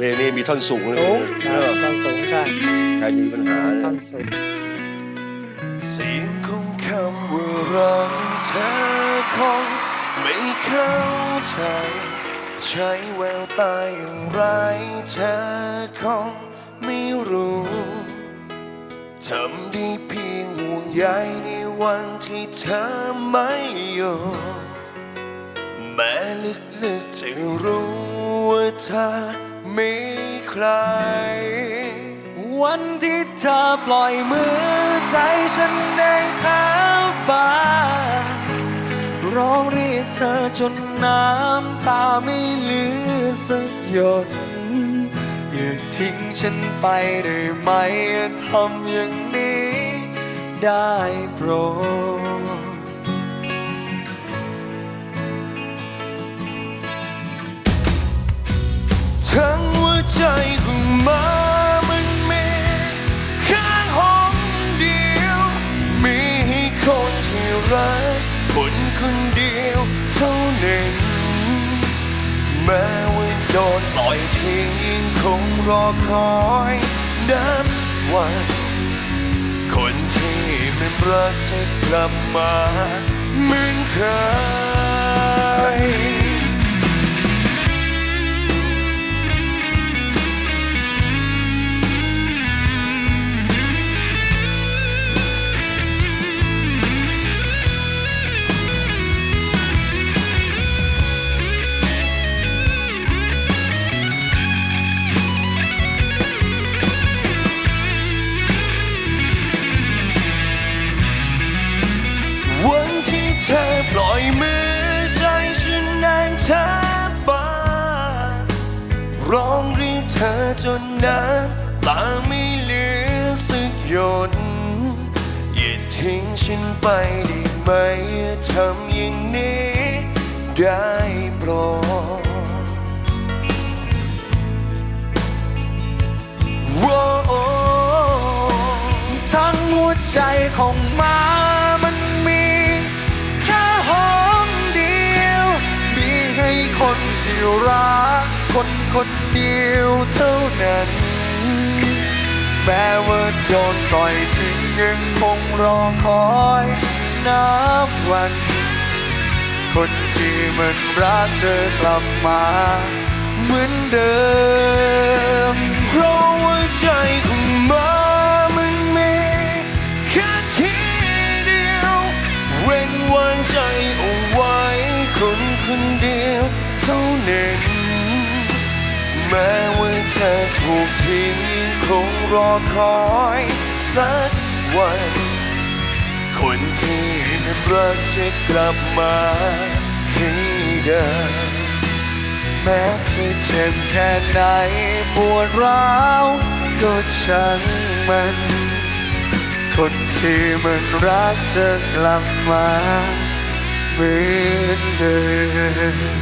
เพลงนี้มีท่อนสูงเลยสูงเออท่อนสูงใช่ใครมีปัญหาท่อนสูงเสียงของคำว่ารักเธอคงไม่เข้าใจใช้แววตาอย่างไรเธอคงไม่รู้ทำได้เพียงห่วงใยในวันที่เธอไม่อยู่แม้ลึกๆจะรู้ว่าเธอ มีใคร วันที่เธอปล่อยมือใจฉันแดงเท้าบานร้องเรียกเธอจนน้ำตาไม่เหลือสักหยดอย่าทิ้งฉันไปได้ไหมทำอย่างนี้ได้โปรด คนเดียวเท่านั้นแม้ว่าโดนปล่อยทิ้งยังคงรอคอยนับวัน คนที่ไม่รักจะกลับมาเหมือนเคย น้ำตาไม่เหลือสักหยดอย่าทิ้งฉันไปได้ไหมทำอย่างนี้ได้โปรดทั้งหัวใจของมามันมีแค่ห้องเดียว มีให้คนที่รักคนคนเดียวเท่า นั้น แม้ว่าโดนปล่อยทิ้งยังคงรอคอยนับวัน คนที่มันรักเธอกลับมาเหมือนเดิม เพราะว่าใจของมามันมีแค่ที่เดียว เว้นวางใจเอาไว้คนคนเดียวเท่านั้นแม้ว ธอถูกทิ้งคงรอคอยสักวัน คนที่นั้นรักจะกลับมาที่เดิมแม้จะเจ็บแค่ไหนปวดร้าวก็ช่างมัน คนที่มันรักจะกลับมาเหมือนเดิม